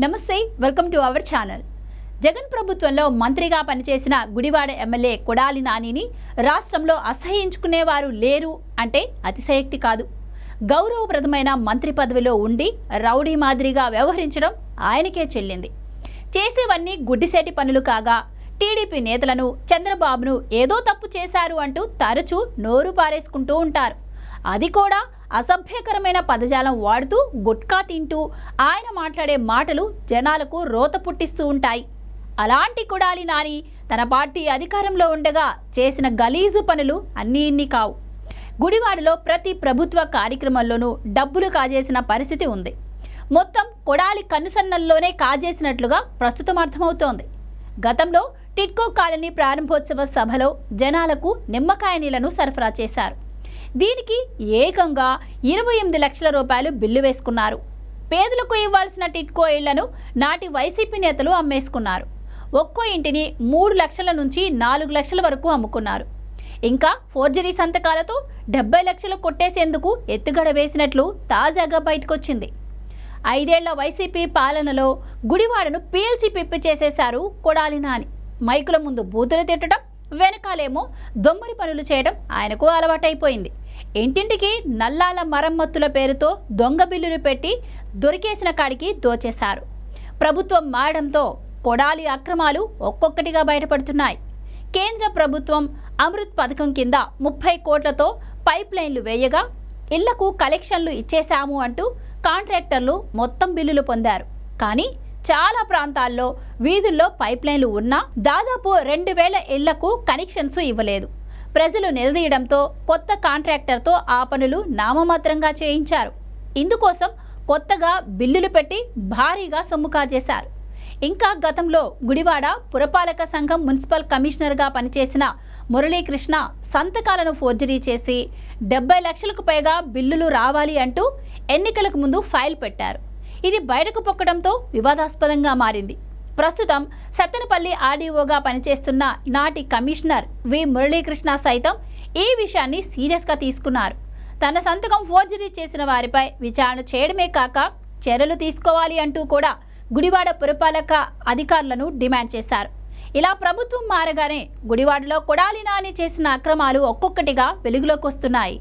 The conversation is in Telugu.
నమస్తే welcome to our channel Jagan ప్రభుత్వంలో మంత్రిగా పనిచేసిన గుడివాడ ఎమ్మెల్యే కొడాలి నానిని రాష్ట్రంలో అసహ్యించుకునేవారు లేరు అంటే అతిశయోక్తి కాదు. గౌరవప్రదమైన మంత్రి పదవిలో ఉండి రౌడీ మాదిరిగా వ్యవహరించడం ఆయనకే చెల్లింది. చేసేవన్నీ గుడ్డిసేటి పనులు కాగా టీడీపీ నేతలను చంద్రబాబును ఏదో తప్పు చేశారు అంటూ తరచూ నోరు పారేసుకుంటూ ఉంటారు. అది కూడా అసభ్యకరమైన పదజాలం వాడుతూ గుట్కా తింటూ ఆయన మాట్లాడే మాటలు జనాలకు రోత పుట్టిస్తూ ఉంటాయి. అలాంటి కొడాలి నాని తన పార్టీ అధికారంలో ఉండగా చేసిన గలీజు పనులు అన్నీ ఇన్ని కావు. గుడివాడలో ప్రతి ప్రభుత్వ కార్యక్రమంలోనూ డబ్బులు కాజేసిన పరిస్థితి ఉంది. మొత్తం కొడాలి కనుసన్నల్లోనే కాజేసినట్లుగా ప్రస్తుతం అర్థమవుతోంది. గతంలో టిట్కో కాలనీ ప్రారంభోత్సవ సభలో జనాలకు నిమ్మకాయ నీళ్ళను సరఫరా చేశారు. దీనికి ఏకంగా ఇరవై ఎనిమిది లక్షల రూపాయలు బిల్లు వేసుకున్నారు. పేదలకు ఇవ్వాల్సిన టిట్కో ఇళ్ళను నాటి వైసీపీ నేతలు అమ్మేసుకున్నారు. ఒక్కో ఇంటిని మూడు లక్షల నుంచి నాలుగు లక్షల వరకు అమ్ముకున్నారు. ఇంకా ఫోర్జరీ సంతకాలతో డెబ్బై లక్షలు కొట్టేసేందుకు ఎత్తుగడ వేసినట్లు తాజాగా బయటకొచ్చింది. ఐదేళ్ళ వైసీపీ పాలనలో గుడివాడను పీల్చి పిప్పి చేసేశారు కొడాలి నాని. మైకుల ముందు బూతులు తిట్టడం వెనకాలేమో దొమ్మరి పనులు చేయడం ఆయనకు అలవాటైపోయింది. ఇంటింటికి నల్లాల మరమ్మతుల పేరుతో దొంగ బిల్లులు పెట్టి దొరికేసిన కాడికి దోచేశారు. ప్రభుత్వం మారడంతో కొడాలి అక్రమాలు ఒక్కొక్కటిగా బయటపడుతున్నాయి. కేంద్ర ప్రభుత్వం అమృత్ పథకం కింద ముప్పై కోట్లతో పైప్ లైన్లు వేయగా ఇళ్ళకు కలెక్షన్లు ఇచ్చేశాము అంటూ కాంట్రాక్టర్లు మొత్తం బిల్లులు పొందారు. కానీ చాలా ప్రాంతాల్లో వీధుల్లో పైప్ లైన్లు ఉన్నా దాదాపు రెండు వేల ఇళ్ళకు కనెక్షన్స్ ఇవ్వలేదు. ప్రజలు నిలదీయడంతో కొత్త కాంట్రాక్టర్తో ఆ పనులు నామమాత్రంగా చేయించారు. ఇందుకోసం కొత్తగా బిల్లులు పెట్టి భారీగా సొమ్ము కాజేశారు. ఇంకా గతంలో గుడివాడ పురపాలక సంఘం మున్సిపల్ కమిషనర్గా పనిచేసిన మురళీకృష్ణ సంతకాలను ఫోర్జరీ చేసి డెబ్బై లక్షలకు పైగా బిల్లులు రావాలి అంటూ ఎన్నికలకు ముందు ఫైల్ పెట్టారు. ఇది బయటకు పొక్కడంతో వివాదాస్పదంగా మారింది. ప్రస్తుతం సత్తెనపల్లి ఆర్డీఓగా పనిచేస్తున్న నాటి కమిషనర్ వి మురళీకృష్ణ సైతం ఈ విషయాన్ని సీరియస్గా తీసుకున్నారు. తన సంతకం ఫోర్జరీ చేసిన వారిపై విచారణ చేయడమే కాక చర్యలు తీసుకోవాలి అంటూ కూడా గుడివాడ పురపాలక అధికారులను డిమాండ్ చేశారు. ఇలా ప్రభుత్వం మారగానే గుడివాడలో కొడాలి నాని చేసిన అక్రమాలు ఒక్కొక్కటిగా వెలుగులోకి వస్తున్నాయి.